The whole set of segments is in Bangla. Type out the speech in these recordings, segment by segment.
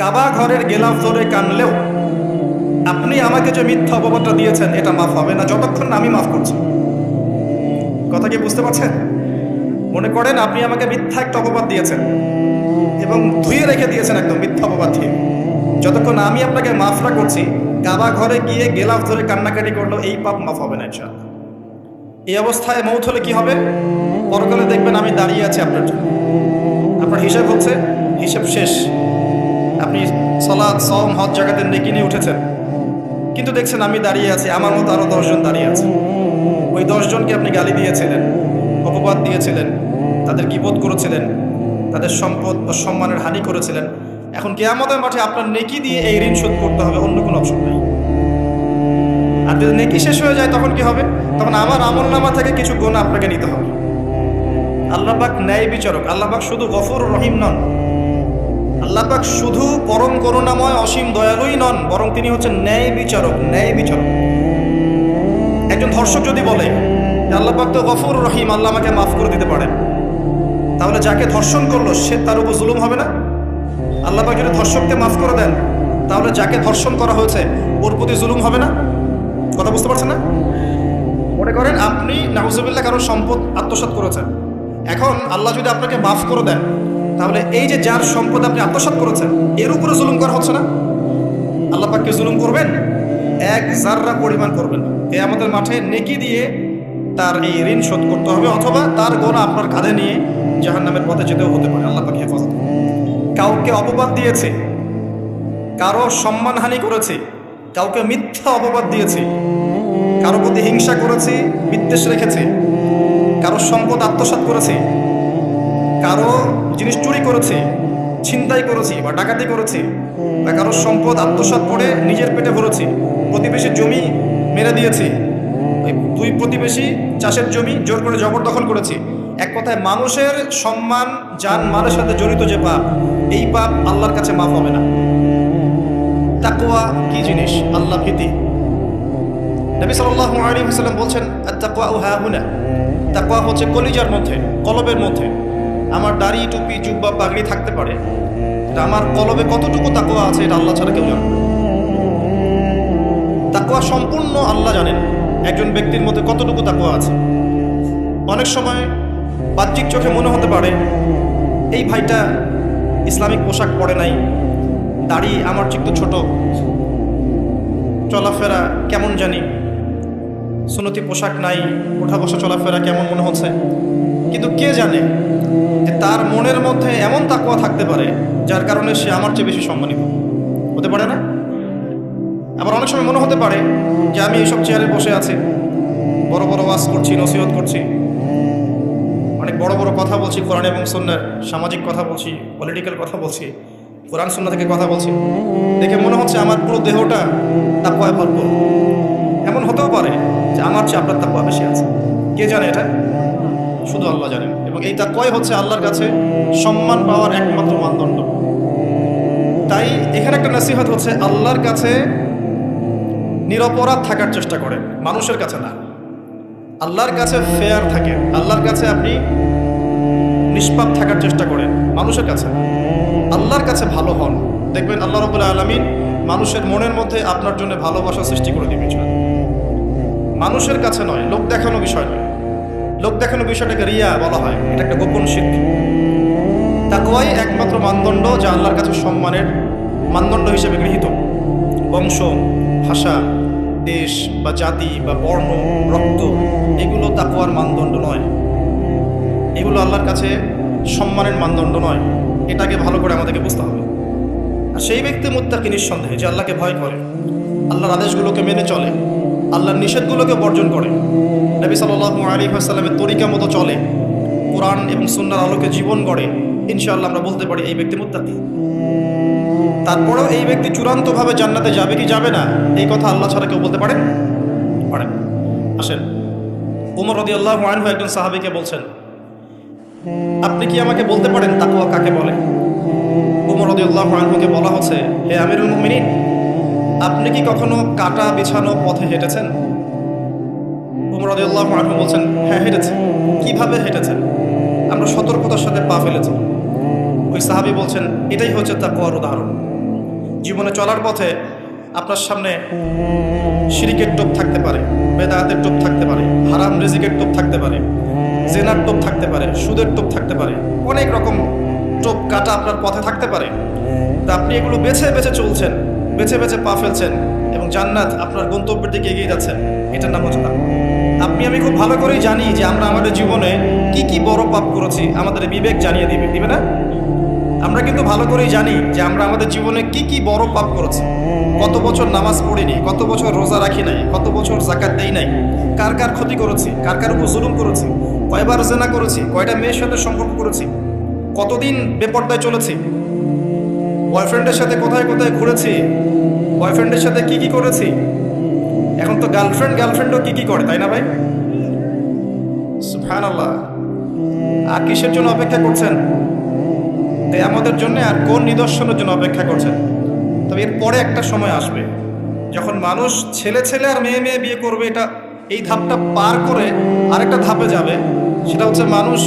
কাবা ঘরের গেলাফ ধরে কানলেও, আপনি আমাকে যে মিথ্যা অপবাদটা দিয়েছেন, এটা মাফ হবে না। যতক্ষণ আমি মাফ করছি। কথা কি বুঝতে পারছেন? মনে করেন আপনি আমাকে মিথ্যা একটা অপবাদ দিয়েছেন এবং ধুয়ে রেখে দিয়েছেন একদম মিথ্যা অপবাদ দিয়ে। যতক্ষণ আমি আপনাকে মাফ না করছি কাবা ঘরে গিয়ে গেলাফ ধরে কান্নাকাটি করল এই পাপ মাফ হবে না ইনশাআল্লাহ। এই অবস্থায় মৌত হলে কি হবে? পরকালে দেখবেন আমি দাঁড়িয়ে আছি আপনার জন্য। আপনার হিসাব হচ্ছে হিসাব শেষ। সলাদ সম হজ জায়গাতে নেকি নিয়ে উঠেছেন। কিন্তু দেখছেন আমি দাঁড়িয়ে আছি, আমার মতো আরও দশজন দাঁড়িয়ে আছে। ওই দশজনকে আপনি গালি দিয়েছিলেন, অপবাদ দিয়েছিলেন, তাদের কিবোধ করেছিলেন, তাদের সম্পদ বা সম্মানের হানি করেছিলেন। এখন কেয়ামতের মাঠে আপনার নেকি দিয়ে এই ঋণ শোধ করতে হবে, অন্য কোনো অপশন নেই। আর যদি নেকি শেষ হয়ে যায়, তখন কি হবে? তখন আমার আমল নামা থেকে কিছু গুণ আপনাকে নিতে হবে। আল্লাহ পাক ন্যায় বিচারক আল্লাহ পাক শুধু গফুর রহিম নন আল্লাহ পাক শুধু পরম করুণাময় অসীম দয়ালুই নন, বরং তিনি হচ্ছেন ন্যায় বিচারক ন্যায় বিচারক। একজন ধর্ষক যদি বলে যে আল্লাহ পাক তো গফুর রহিম, আল্লাহ আমাকে মাফ করে দিতে পারেন, তাহলে যাকে ধর্ষণ করল, সে তার উপর জুলুম হবে না? আল্লাহ পাক যদি ধর্ষককে মাফ করে দেন, তাহলে যাকে ধর্ষণ করা হয়েছে, ওর প্রতি জুলুম হবে না? কথা বুঝতে পারছেন না? মনে করেন আপনি নাহুজুবিল্লাহ কারোর সম্পদ আত্মসাৎ করেছেন। এখন আল্লাহ যদি আপনাকে মাফ করে দেন তাহলে এই যে যার সম্পদ আপনি আত্মসাৎ করেছেন, এর উপরে জুলুম করা হচ্ছে না? আল্লাহ পাককে জুলুম করবেন? এক জাররা পরিমাণ করবেন এ আমাদের মাঠে নেকি দিয়ে তার এই ঋণ শোধ করতে হবে, অথবা তার গোনা আপনার কাঁধে নিয়ে জাহান নামের পথে যেতেও হতে পারে। আল্লাহ পাকে হেফাজত কাউকে অপবাদ দিয়েছে, কারও সম্মানহানি করেছে, কাউকে মিথ্যা অপবাদ দিয়েছে, কারও প্রতি হিংসা করেছে, বিদ্বেষ রেখেছে, কারও সম্পদ আত্মসাৎ করেছে কারও জিনিস চুরি করেছে, ছিনতাই করেছি বা ডাকাতি করেছি, বা কারও সম্পদ আত্মসাৎ করে নিজের পেটে ভরেছি, প্রতিবেশীর জমি মেরে দিয়েছি দুই প্রতিবেশী চাষের জমি জোর করে জবরদখল করেছি। এক কথায় মানুষের সম্মান, যান, মালের সাথে জড়িত যে পাপ, এই পাপ আল্লাহর কাছে মাফ হবে না। তাকওয়া কি জিনিস? আল্লাহ ভীতি। নবী ওয়াসাল্লাম বলছেন আত-তাকওয়া হাহুনা তাকওয়া হচ্ছে কলিজার মধ্যে, কলবের মধ্যে। আমার দাড়ি, টুপি, জুব্বা, পাগড়ি থাকতে পারে আমার কলবে কতটুকু তাকওয়া আছে এটা আল্লাহ ছাড়া কেউ জানে না। তাকওয়া সম্পূর্ণ আল্লাহ জানেন, একজন ব্যক্তির মধ্যে কতটুকু তাকওয়া আছে অনেক সময় বাহ্যিক চোখে মনে হতে পারে, এই ভাইটা ইসলামিক পোশাক পরে নাই, দাড়ি আমার একটু ছোট, চলাফেরা কেমন জানি সুনতি পোশাক নাই ওঠা বসা চলাফেরা কেমন মনে হচ্ছে, কিন্তু কে জানে তার মনের মধ্যে এমন তাকুয়া থাকতে পারে, যার কারণে সে আমার চেয়ে বেশি সম্মানিত হতে পারে না? আবার অনেক সময় মনে হতে পারে যে আমি এইসব চেয়ারে বসে আছি, বড় বড় ওয়াজ করছি, নসিহত করছি, অনেক বড় বড় কথা বলছি, কোরআন এবং সন্ন্যার সামাজিক কথা বলছি পলিটিক্যাল কথা বলছি, কোরআন সন্না থেকে কথা বলছি। দেখে মনে হচ্ছে আমার পুরো দেহটা তাকুয়ায় ভরপুর। এমন হতেও পারে যে আমার চেয়ে আপনার তাকুয়া বেশি আছে। কে জানে এটা? শুধু আল্লাহ জানেন। এবং এই তাকুয়াই হচ্ছে আল্লাহর কাছে? সম্মান পাওয়ার একমাত্র মানদণ্ড। তাই এখানে একটা নসিহত হচ্ছে, আল্লাহর কাছে নিরপরাধ থাকার চেষ্টা করেন মানুষের কাছে না। আল্লাহর কাছে ফেয়ার থাকেন আল্লাহর কাছে আপনি নিষ্পাপ থাকার চেষ্টা করেন, মানুষের কাছে। আল্লাহর কাছে ভালো হন, দেখবেন আল্লাহ রবুল্লাহ আলমিন মানুষের মনের মধ্যে আপনার জন্য ভালোবাসা সৃষ্টি করে দিবে মানুষের কাছে নয়, লোক দেখানো বিষয় নয়। লোক দেখানো বিষয়টাকে রিয়া বলা হয়। এটা একটা গোপন শিল্প তাকওয়াই একমাত্র মানদণ্ড যা আল্লাহর কাছে সম্মানের মানদণ্ড হিসেবে গৃহীত। বংশ, ভাষা, দেশ বা জাতি বা বর্ণ, রক্ত, এগুলো তাকওয়ার মানদণ্ড নয়। এগুলো আল্লাহর কাছে সম্মানের মানদণ্ড নয়। এটাকে ভালো করে আমাদেরকে বুঝতে হবে। আর সেই ব্যক্তি মুত্তাকি নিঃসন্দেহে যে আল্লাহকে ভয় করে। আল্লাহর আদেশগুলোকে মেনে চলে। আল্লাহর নিষেধগুলোকে বর্জন করে। নবী সাল্লাল্লাহু আলী আসাল্লামের তরিকা মতো চলে। কোরআন এবং সুন্নার আলোকে জীবন গড়ে। ইনশাআল্লাহ আমরা বলতে পারি এই ব্যক্তি মুত্তাকি। তারপরেও এই ব্যক্তি চূড়ান্তভাবে জান্নাতে যাবে কি যাবে না, এই কথা আল্লাহ ছাড়া কেউ বলতে পারেন? পারেন। আসেন। উমর রদি আল্লাহ আনহু একজন সাহাবিকে বলছেন, আপনি কি আমাকে বলতে পারেন তাকুয়া কাকে বলে? উমর রদি আল্লাহ আনহুকে বলা হচ্ছে, হে আমিরুল মুমিনিন আপনি কি কখনো কাটা, বিছানো পথে হেঁটেছেন? উমর রদি আল্লাহ বলছেন হ্যাঁ হেঁটেছি। কীভাবে হেঁটেছেন? আমরা সতর্কতার সাথে পা ফেলেছি। ওই সাহাবি বলছেন, এটাই হচ্ছে তাকুয়ার উদাহরণ। জীবনে চলার পথে আপনার সামনে শিরিকের টোপ থাকতে পারে, বেদায়াতের টোপ থাকতে পারে, হারাম রিজিকের টোপ থাকতে পারে, জেনার টোপ থাকতে পারে, সুদের টোপ থাকতে পারে, অনেক রকম টোপ কাটা আপনার পথে থাকতে পারে। তা আপনি এগুলো বেছে বেছে চলছেন। বেছে বেছে পা ফেলছেন এবং জান্নাত আপনার গন্তব্যের দিকে এগিয়ে যাচ্ছেন এটার নাম হচ্ছে। আপনি, আমি খুব ভালো করেই জানি যে আমরা আমাদের জীবনে কি কি বড় পাপ করেছি, আমাদের বিবেক জানিয়ে দিবে দিবে না? আমরা কিন্তু ভালো করেই জানি যে আমরা আমাদের জীবনে কি কি বড় পাপ করেছি। কত বছর নামাজ পড়িনি, কত বছর রোজা রাখি নাই, কত বছর জাকাত দেই নাই, কার কার ক্ষতি করেছি, কার কার উপর জুলুম করেছি, কয়বার জেনা করেছি, কয়টা মেয়ের সাথে সম্পর্ক করেছি, কতদিন বেপর্দায় চলেছি বয়ফ্রেন্ডের সাথে কোথায় কোথায় ঘুরেছি? বয়ফ্রেন্ডের সাথে কি কি করেছি? এখন তো গার্লফ্রেন্ড গার্লফ্রেন্ডও কি কি করে, তাই না ভাই? সুবহানাল্লাহ। আর কিসের জন্য অপেক্ষা করছেন? তাই আমাদের জন্য আর কোন নিদর্শনের জন্য অপেক্ষা করছেন? তবে এর পরে একটা সময় আসবে, যখন মানুষ ছেলে ছেলে আর মেয়ে মেয়ে বিয়ে করবে, এটা এই ধাপটা পার করে আরেকটা ধাপে যাবে, সেটা হচ্ছে মানুষ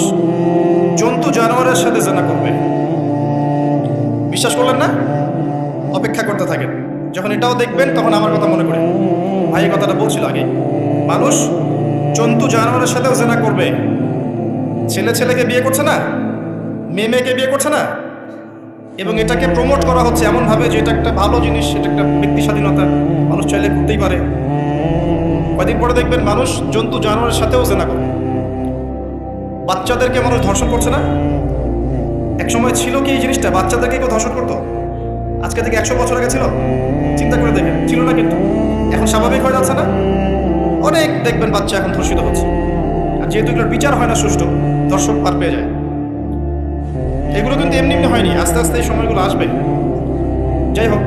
জন্তু জানোয়ারের সাথে জানা করবে। বিশ্বাস করলেন না? অপেক্ষা করতে থাকেন। যখন এটাও দেখবেন, তখন আমার কথা মনে করে ভাই, এই কথাটা বলছিল আগে। মানুষ জন্তু জানোয়ারের সাথেও জেনা করবে। ছেলে ছেলেকে বিয়ে করছে না? মেয়ে মেয়েকে বিয়ে করছে না? এবং এটাকে প্রমোট করা হচ্ছে এমনভাবে যে এটা একটা ভালো জিনিস এটা একটা ব্যক্তি স্বাধীনতা। মানুষ চাইলে করতেই পারে। কয়দিন পরে দেখবেন মানুষ জন্তু জানোয়ারের সাথেও জেনা করবে বাচ্চাদেরকে মানুষ ধর্ষণ করছে না? এক সময় ছিল কি এই জিনিসটা? বাচ্চাদেরকে কেউ ধর্ষণ করতো? আজকে থেকে একশো বছর আগে ছিল? চিন্তা করে দেখেন, ছিল না কিন্তু। এখন স্বাভাবিক হয়ে যাচ্ছে না? অনেক দেখবেন বাচ্চা এখন ধর্ষিত হচ্ছে। আর যেহেতু এগুলোর বিচার হয় না সুষ্ঠু দর্শক পার পেয়ে যায়। এগুলো কিন্তু এমনি এমনি হয়নি, আস্তে আস্তে এই সময়গুলো আসবে। যাই হোক,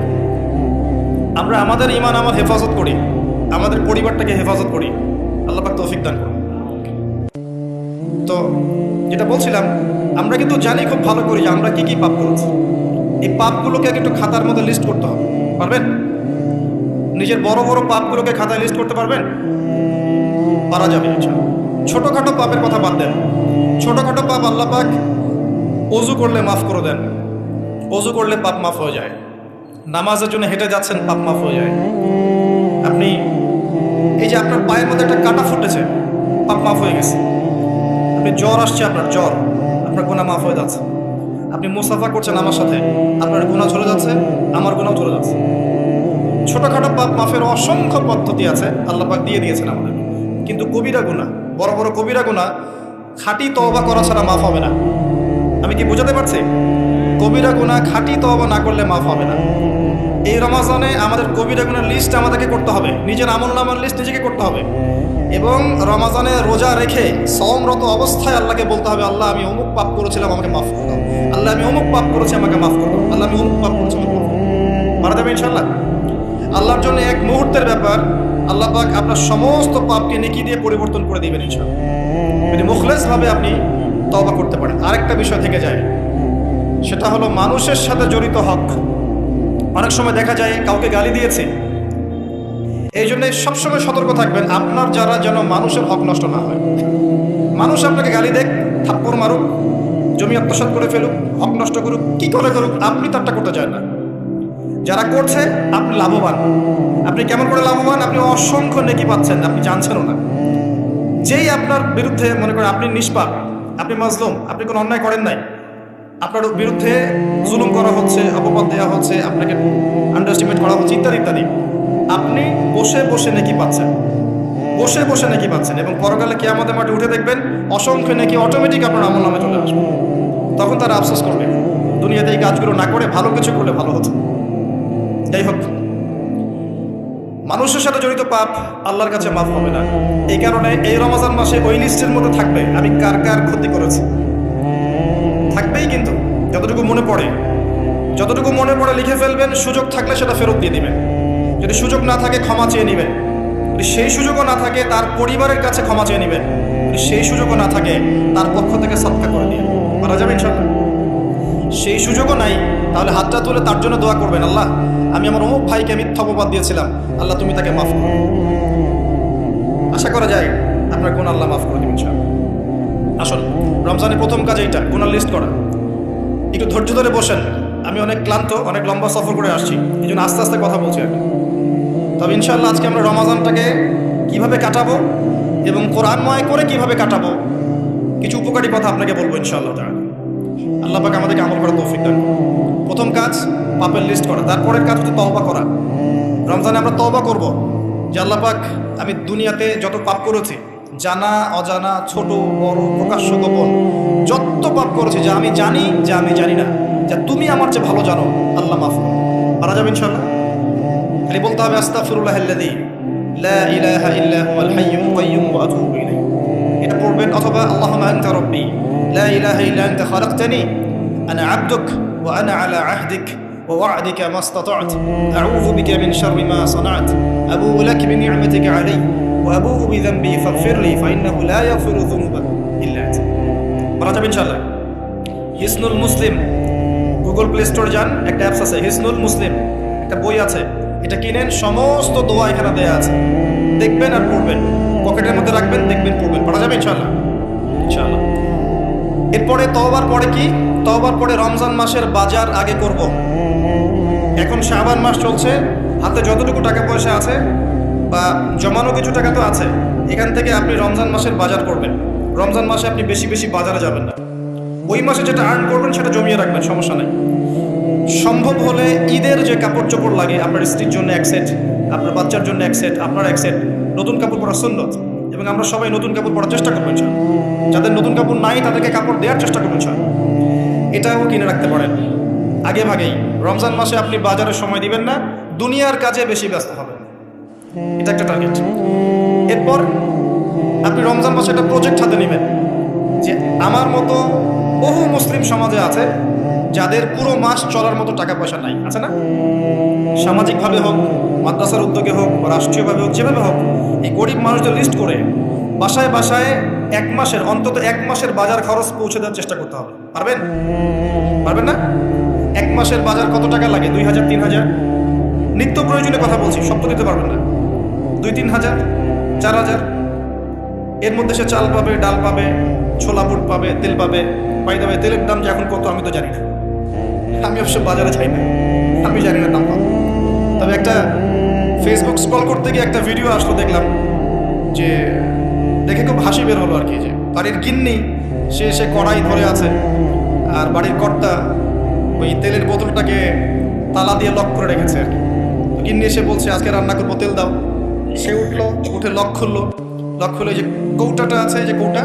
আমরা আমাদের ইমান আমার হেফাজত করি। আমাদের পরিবারটাকে হেফাজত করি। আল্লাহ পাক তৌফিক দান করুন। তো যেটা বলছিলাম, আমরা কিন্তু জানি খুব ভালো করি যে আমরা কি কি পাপ করেছি। এই পাপগুলোকে একটু খাতার মধ্যে লিস্ট করতে হবে, পারবেন? নিজের বড় বড় পাপগুলোকে খাতায় লিস্ট করতে পারবেন? পারা যাবে। ছোটখাটো পাপের কথা বাদ দেন। ছোটখাটো পাপ আল্লাহ পাক অজু করলে মাফ করে দেন। অজু করলে পাপ মাফ হয়ে যায়। নামাজের জন্য হেঁটে যাচ্ছেন, পাপ মাফ হয়ে যায়। আপনি, এই যে আপনার পায়ের মধ্যে একটা কাটা ফুটেছে, পাপ মাফ হয়ে গেছে। আপনি জ্বর আসছে, আপনার জ্বর। আপনার গোনা মাফ হয়ে যাচ্ছে। আপনি মুসাফা করছেন আমার সাথে, আপনার গুণা চলে যাচ্ছে, আমার গুণাও চলে যাচ্ছে। ছোটখাটো পাপ মাফের অসংখ্য পদ্ধতি আছে, আল্লাহ পাক দিয়ে দিয়েছেন আমাদের। কিন্তু কবিরা গুণা বড় বড় কবিরা গুণা খাঁটি তওবা করা ছাড়া মাফ হবে না। আমি কি বোঝাতে পারছি? কবিরা গুণা খাঁটি তওবা না করলে মাফ হবে না। এই রমাজানে আমাদের কবিরা গুণার লিস্ট আমাদেরকে করতে হবে। নিজের আমল নামার লিস্ট নিজেকে করতে হবে। এবং রমাজানে রোজা রেখে সমরত অবস্থায় আল্লাহকে বলতে হবে, আল্লাহ, আমি অমুক পাপ করেছিলাম, আমাকে মাফ করে আল্লাহ, আমি অমুক পাপ করেছি, আমাকে মাফ করে আল্লাহ, আমি অমুক পাপ করেছি, আমাকে মারা যাবে ইনশাল্লাহ আল্লাহর জন্য এক মুহূর্তের ব্যাপার। আল্লাহ পাক আপনার সমস্ত পাপকে নেকি দিয়ে পরিবর্তন করে দিবেন ইনশাল্লাহ যদি মুখলেসভাবে আপনি তবা করতে পারেন। আরেকটা বিষয় থেকে যায়। সেটা হলো মানুষের সাথে জড়িত হক। অনেক সময় দেখা যায় কাউকে গালি দিয়েছে। এই জন্য সবসময় সতর্ক থাকবেন, আপনার যারা যেন মানুষের হক নষ্ট না হয়। মানুষ আপনাকে গালি দেখ থাপ্পড় মারুক, জমি আত্মসাৎ করে ফেলুক, হক নষ্ট করুক, কি করে করুক, আপনি তারটা করতে চান না। যারা করছে, আপনি লাভবান। আপনি কেমন করে লাভবান? আপনি অসংখ্য নেকি পাচ্ছেন, আপনি জানছেনও না। যেই আপনার বিরুদ্ধে মনে করেন আপনি নিষ্পাপ, আপনি মাজলুম, আপনি কোনো অন্যায় করেন নাই আপনার বিরুদ্ধে জুলুম করা হচ্ছে, অপবাদ দেওয়া হচ্ছে, আপনাকে আন্ডারস্টিমেট করা হচ্ছে, ইত্যাদি ইত্যাদি। আপনি বসে বসে নাকি পাচ্ছেন। বসে বসে নাকি পাচ্ছেন এবং পরকালে কে আমাদের মাঠে উঠে দেখবেন, অসংখ্য নাকি অটোমেটিক আপনার আমল নামে চলে আসবে। তখন তারা আফসোস করবে। দুনিয়াতে এই কাজগুলো না করে ভালো কিছু করলে ভালো হতো। যাই হোক, মানুষের সাথে জড়িত পাপ আল্লাহর কাছে মাফ হবে না। এই কারণে এই রমাজান মাসে ওই লিস্টের মধ্যে থাকবে, আমি কার কার ক্ষতি করেছি। কিন্তু যতটুকু মনে পড়ে, যতটুকু মনে পড়ে লিখে ফেলবেন, সুযোগ থাকলে সেটা ফেরত দিয়ে দিবেন। যদি সুযোগ না থাকে, ক্ষমা চেয়ে নেবেন। যদি সেই সুযোগও না থাকে, তার পরিবারের কাছে ক্ষমা চেয়ে নেবেন। যদি সেই সুযোগও না থাকে, তার পক্ষ থেকে সৎকা করে দিয়ে মারা যাবে ইনশাল্লাহ সেই সুযোগও নাই, তাহলে হাতটা তুলে তার জন্য দোয়া করবেন, আল্লাহ। আমি আমার অমুক ভাইকে মিথ্যা অপবাদ দিয়েছিলাম, আল্লাহ তুমি তাকে মাফ করো। আশা করা যায়, আপনার কোন আল্লাহ মাফ করে দেবেন আসুন, রমজানের প্রথম কাজ এইটা গুনার লিস্ট করা। একটু ধৈর্য ধরে বসেন। আমি অনেক ক্লান্ত, অনেক লম্বা সফর করে আসছি। এই জন্য আস্তে আস্তে কথা বলছি আর তবে ইনশাল্লাহ আজকে আমরা রমাজানটাকে কীভাবে কাটাবো এবং কোরআনময় করে কীভাবে কাটাবো, কিছু উপকারী কথা আপনাকে বলব ইনশাআল্লাহ তাআলা। আল্লাহ পাক আমাদেরকে আমল করার তৌফিক দান প্রথম কাজ, পাপের লিস্ট করা। তারপরের কাজ হচ্ছে তওবা করা। রমজানে আমরা তওবা করব। যে আল্লাহ পাক আমি দুনিয়াতে যত পাপ করেছি, জানা, অজানা, ছোট, বড়, প্রকাশ্য, গোপন যত পাপ করেছি যা আমি জানি যে আমি জানি না যা তুমি আমার যে ভালো জানো আল্লাহ মাফ করো পারা যাবে ইনশাআল্লাহ খালি বলতে হবে আস্তাগফিরুল্লাহ আল্লাযী লা ইলাহা ইল্লা হুয়াল হাইয়ুল কাইয়্যুম ওয়া আতুবু ইলাইহি এটা পড়বেন অথবা আল্লাহুম্মা আনতা রাব্বি লা ইলাহা ইল্লা আনতা খালাকতানি আনা আবদুক ওয়া আনা আলা আহদিক ووعدك ما استطعت أعوذ بك من شر ما صنعت أبوء لك بنعمتك علي وأبوء بذنبي فاغفر لي فإنه لا يغفر الذنوب إلا أنت বলা যাবে ইনশাআল্লাহ। হিসনুল মুসলিম গুগল প্লে স্টোর যান, একটা অ্যাপস আছে, হিসনুল মুসলিম, একটা বই আছে, এটা কিনেন, সমস্ত দোয়া এখানে দেয়া আছে। দেখবেন আর পড়বেন, পকেটের মধ্যে রাখবেন, দেখবেন, পড়বেন, পড়া যাবে ইনশাআল্লাহ। ইনশাআল্লাহ। এরপরে তওবার পরে কি? তওবার পরে রমজান মাসের বাজার আগে করব। এখন শাবান মাস চলছে, হাতে যতটুকু টাকা পয়সা আছে, বা জমানো কিছু টাকা তো আছে, এখান থেকে আপনি রমজান মাসের বাজার করবেন। রমজান মাসে আপনি বেশি বেশি বাজারে যাবেন না। ওই মাসে যেটা আর্ন করবেন সেটা জমিয়ে রাখবেন, সমস্যা নেই। সম্ভব হলে ঈদের যে কাপড় চোপড় লাগে, আপনার স্ত্রীর জন্য এক সেট আপনার বাচ্চার জন্য এক সেট আপনার এক সেট নতুন কাপড় পরা সুন্নত। এবং আমরা সবাই নতুন কাপড় পরার চেষ্টা করবেন স্যার যাদের নতুন কাপড় নাই, তাদেরকে কাপড় দেওয়ার চেষ্টা করবেন স্যার এটাও কিনে রাখতে পারেন। আগে ভাগেই, রমজান মাসে আপনি বাজারে সময় দিবেন না, দুনিয়ার কাজে বেশি ব্যস্ত হবেন। এটা একটা টার্গেট এরপর আপনি রমজান মাসে একটা প্রজেক্ট হাতে নেবেন, যে আমার মতো বহু মুসলিম সমাজে আছে যাদের পুরো মাস চলার মতো টাকা পয়সা নাই, আছে না? সামাজিকভাবে হোক, মাদ্রাসার উদ্যোগে হোক, বা রাষ্ট্রীয়ভাবে হোক, যেভাবে হোক, এই গরিব মানুষদের লিস্ট করে বাসায় বাসায় এক মাসের, অন্তত এক মাসের বাজার খরচ পৌঁছে দেওয়ার চেষ্টা করতে হবে। পারবেন? পারবেন না? এক মাসের বাজার কত টাকা লাগে? দুই হাজার, তিন হাজার? নিত্য প্রয়োজনীয় কথা বলছি সব তো দিতে পারবেন না। দুই, তিন হাজার, চার হাজার? এর মধ্যে সে চাল পাবে, ডাল পাবে, ছোলা বুট পাবে, তেল পাবে। পাই দেবে তেলের দাম যে এখন কত আমি তো জানি না। আমি অবশ্য বাজারে যাই না। আমি জানি না দাম কত। তবে একটা ফেসবুক স্ক্রল করতে গিয়ে একটা ভিডিও আসলো দেখলাম যে দেখে খুব হাসি বের হলো আর কি, যে বাড়ির গিন্নি, সে সে কড়াই ধরে আছে আর বাড়ির কর্তা ওই তেলের বোতলটাকে তালা দিয়ে লক করে রেখেছে আর কি। গিন্নি এসে বলছে, আজকে রান্না করব, তেল দাও। সে উঠল, উঠে লক খুললো। লক খুলে যে কৌটাটা আছে যে কৌটা।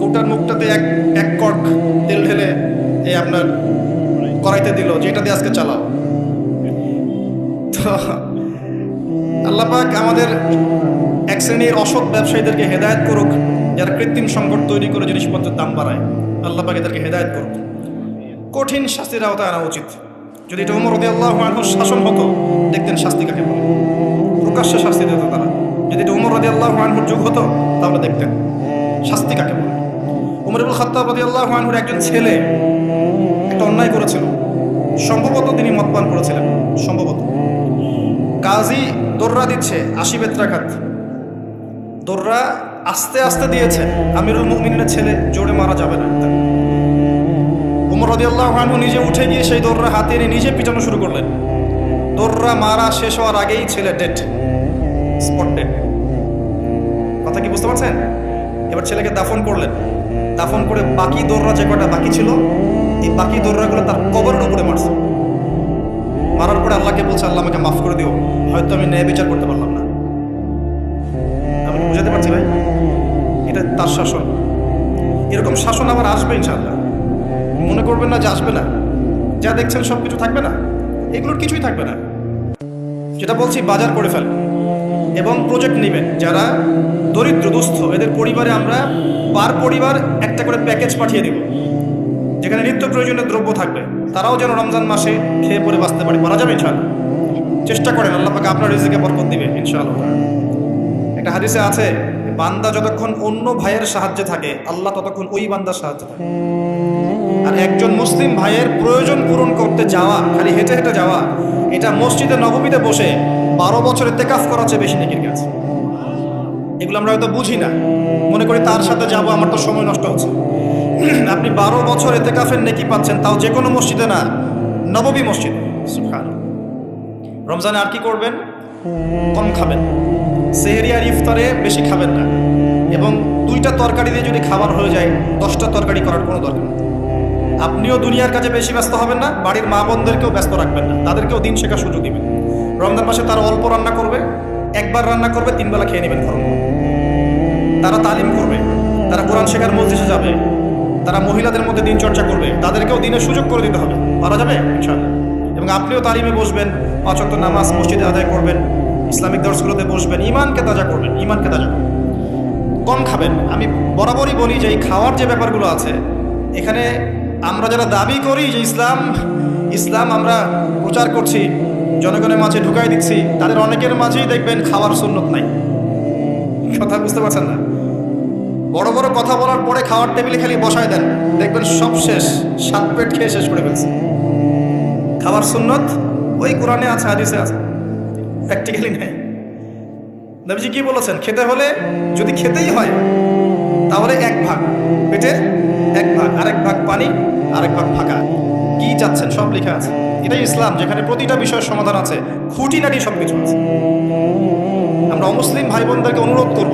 কৌটার মুখটাতে এক এক কর্ক তেল ঢেলে এই আপনার কড়াইতে দিল যে এটা দিয়ে আজকে চালাও। তো আল্লাপাক আমাদের এক শ্রেণির অসৎ ব্যবসায়ীদেরকে হেদায়ত করুক, যারা কৃত্রিম সংকট তৈরি করে জিনিসপত্রের দাম বাড়ায়। আল্লাপাক এদেরকে হেদায়ত করুক। কঠিন শাস্তির আওতায় আনা উচিত। যদি এটা উমর রদি আল্লাহ শাসন হতো, দেখতেন শাস্তি কাকে বলে? প্রকাশ্যে শাস্তি দিত তারা। আল্লাহ যুগ তাহলে দেখতেন, শাস্তি উমরুল আল্লাহ ছেলে, একটা অন্যায় করেছিল। সম্ভবত তিনি করেছিলেন, সম্ভবত। দোররা দিচ্ছে দোররা আস্তে আস্তে দিয়েছে আমিরুল ছেলে জোরে মারা যাবে না। উমর নিজে উঠে গিয়ে সেই দোররা হাতে এনে নিজে পিটানো শুরু করলেন। দোররা মারা শেষ হওয়ার আগেই ছেলে ডেট স্পট ডেট বুঝতে পারছেন? এবার ছেলেকে দাফন করলেন। দাফন করে বাকি দোররা যে কটা বাকি ছিল, এই বাকি দোররাগুলো তার কবরের উপরে মারছে। মারার পরে আল্লাহকে বলছে, আল্লাহ, আমাকে মাফ করে দিও। হয়তো আমি ন্যায় বিচার করতে পারলাম না। আমি বুঝাতে পারছি ভাই? এটা তার শাসন। এরকম শাসন আবার আসবে ইনশাল্লাহ মনে করবেন না যে আসবে না। যা দেখছেন সব কিছু থাকবে না। এগুলোর কিছুই থাকবে না। যেটা বলছি, বাজার করে ফেল এবং প্রজেক্ট নেবেন। যারা দরিদ্র দুস্থ এদের পরিবারে আমরা পার পরিবার একটা করে প্যাকেজ পাঠিয়ে দেব। যেখানে নিত্য প্রয়োজনীয় দ্রব্য থাকবে। তারাও যেন রমজান মাসে খেয়ে পরে বাঁচতে পারে। পারা যাবে ইনশাআল্লাহ। চেষ্টা করেন, আল্লাহ পাকে আপনার রিজিকে বরকত দিবে ইনশাআল্লাহ। একটা হাদিসে আছে, বান্দা যতক্ষণ অন্য ভাইয়ের সাহায্যে থাকে, আল্লাহ ততক্ষণ ওই বান্দার সাহায্যে থাকে। আর একজন মুসলিম ভাইয়ের প্রয়োজন পূরণ করতে যাওয়া, খালি হেঁটে হেঁটে যাওয়া, এটা মসজিদে নবমীতে বসে বারো বছরের তেকাফ করার চেয়ে বেশি নেকির কাছে এগুলো আমরা হয়তো বুঝি না। মনে করি তার সাথে যাব, আমার তো সময় নষ্ট হচ্ছে। আপনি বারো বছর এতে কাফের নেকি পাচ্ছেন, তাও যে কোনো মসজিদে না নববী মসজিদ। রমজানে আর কি করবেন? কম খাবেন। সেহেরি আর ইফতারে বেশি খাবেন না। এবং দুইটা তরকারি দিয়ে যদি খাবার হয়ে যায়, দশটা তরকারি করার কোনো দরকার নেই। আপনিও দুনিয়ার কাজে বেশি ব্যস্ত হবেন না, বাড়ির মা বোনদেরকেও ব্যস্ত রাখবেন না। তাদেরকেও দিন শেখার সুযোগ দিবেন। রমজান মাসে তারা অল্প রান্না করবে, একবার রান্না করবে, তিনবেলা খেয়ে নেবেন গরম। তারা তালিম করবে, তারা কোরআন শেখার মসজিদে যাবে, তারা মহিলাদের মধ্যে দিন চর্চা করবে, তাদেরকেও দিনের সুযোগ করে দিতে হবে। পারা যাবে? এবং আপনিও তালিমে বসবেন পাঁচক্ত নামাজ মসজিদে আদায় করবেন, ইসলামিক দর্শগুলোতে বসবেন ইমানকে তাজা করবেন ইমানকে তাজা করবেন। কম খাবেন। আমি বরাবরই বলি যে এই খাওয়ার যে ব্যাপারগুলো আছে, এখানে আমরা যারা দাবি করি যে ইসলাম ইসলাম আমরা প্রচার করছি, জনগণের মাঝে ঢুকাই দিচ্ছি, তাদের অনেকের মাঝেই দেখবেন খাওয়ার সুন্নত নাই। কথা বুঝতে পারছেন না? বড় বড় কথা বলার পরে খাওয়ার টেবিলে খালি বসায় দেন। দেখবেন সব শেষ। সাত পেট খেয়ে শেষ করে ফেলছে। খাবার সুন্নত? ওই কোরআনে আছে, হাদিসে আছে। প্র্যাকটিক্যালি নেই। নবীজি কি বলেছেন? খেতে হলে যদি খেতেই হয়, তাহলে এক ভাগ পেটের এক ভাগ, আরেক ভাগ পানি, আরেক ভাগ ফাঁকা। কি চাচ্ছেন? সব লেখা আছে। এটাই ইসলাম, যেখানে প্রতিটা বিষয়ের সমাধান আছে। খুঁটিনাটি সব কিছু আছে। আমরা অমুসলিম ভাই বোনদেরকে অনুরোধ করব,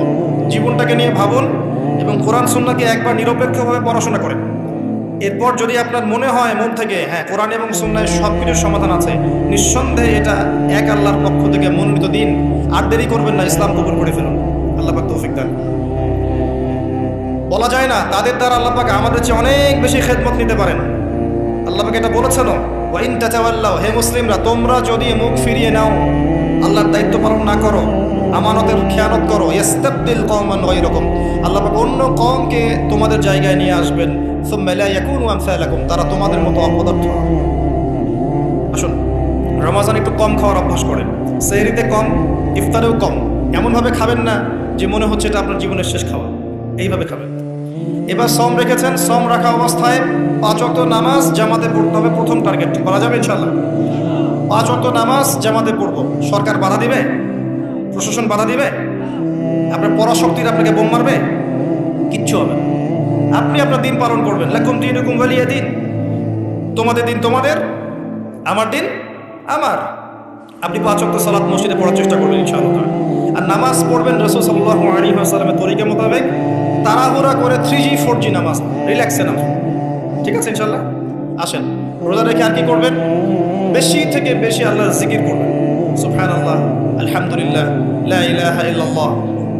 জীবনটাকে নিয়ে ভাবুন এবং কোরআন সুন্নাকে একবার নিরপেক্ষভাবে পড়াশোনা করেন। এরপর যদি আপনার মনে হয় মন থেকে হ্যাঁ কোরআন এবং সুন্নায় সব কিছুর সমাধান আছে, নিঃসন্দেহে এটা এক আল্লাহর পক্ষ থেকে মনোনীত দিন। আর দেরি করবেন না, ইসলাম কবুল করে ফেলুন। আল্লাহ তৌফিক দান। বলা যায় না, তাদের দ্বারা আল্লাহ পাক আমাদের চেয়ে অনেক বেশি খেদমত নিতে পারেন। আল্লাহ পাক এটা বলেছেন ওয়াইন তাচাওয়াল্লাহ হে মুসলিমরা, তোমরা যদি মুখ ফিরিয়ে নাও, আল্লাহর দায়িত্ব পালন না করো, আমানতের খেয়ানত করো ইস্তাবদিল কওমান গায়রাকুম। আল্লাহ অন্য কমকে তোমাদের জায়গায় নিয়ে আসবেন। তারা তোমাদের মতো অপদার্থ। আসুন, রমাজান একটু কম খাওয়ার অভ্যাস করেন। সেহরিতে কম, ইফতারেও কম। এমনভাবে খাবেন না যে মনে হচ্ছে এটা আপনার জীবনের শেষ খাওয়া। এইভাবে খাবেন। এবার সম রেখেছেন, সম রাখা অবস্থায় পাঁচ অক্ত নামাজ জামাতে পড়তে হবে প্রথম টার্গেট। বলা যাবে ইনশাল্লাহ পাঁচ অক্ত নামাজ জামাতে পড়ব। সরকার বাধা দিবে? প্রশাসন বাধা দিবে? আপনার পরাশক্তির আপনাকে বোম মারবে? কিচ্ছু হবে না। আপনি আপনার দিন পালন করবেন। লাকুম দিন হুকুম বালিয়া দিন। তোমাদের দিন তোমাদের, আমার দিন আমার। আপনি পাঁচ অক্ট সালাত মসজিদে পড়ার চেষ্টা করবেন ইনশাআল্লাহ। আর নামাজ পড়বেন রসুল সাল্লাহ আলী সাল্লামের তরিকা মোতাবেক। তাড়াহুড়া করে থ্রি জি ফোর জি নামাজ। রিল্যাক্সে নামাজ ঠিক আছে ইনশাল্লাহ আসেন। রোজা রেখে আর কি করবেন? বেশি থেকে বেশি আল্লাহ জিকির করবেন। সুফহান আল্লাহ আলহামদুলিল্লাহ ইলাহা ইল্লাল্লাহ,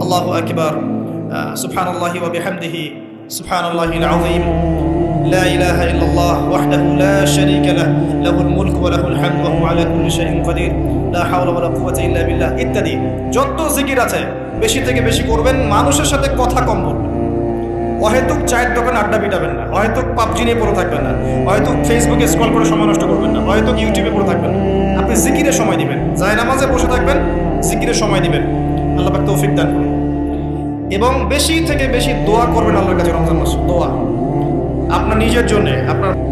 আল্লাহু আকবার। سبحان الله وبحمده سبحان الله العظيم لا إله إلا الله وحده لا شريك له له الملك وله الحمد وهو على كل شيء قدير لا حول ولا قوة إلا بالله ইত্যাদি। যত জিকির আছে, বেশি থেকে বেশি করবেন, মানুষের সাথে কথা কম বলবেন। অহেতুক চায়ের দোকান আড্ডা পিটাবেন না, অহেতুক পাবজি নিয়ে পড়ে থাকবেন না হয়তো ফেসবুকে স্কল করে সময় নষ্ট করবেন না হয়তো ইউটিউবে পড়ে থাকবেন না। আপনি জিকিরে সময় দিবেন যায় নামাজে বসে থাকবেন, জিকিরে সময় দিবেন। আল্লাহ তৌফিক দান করুন। এবং বেশি থেকে বেশি দোয়া করবেন আল্লাহর কাছে রমজান মাস, দোয়া। আপনার নিজের জন্যে, আপনার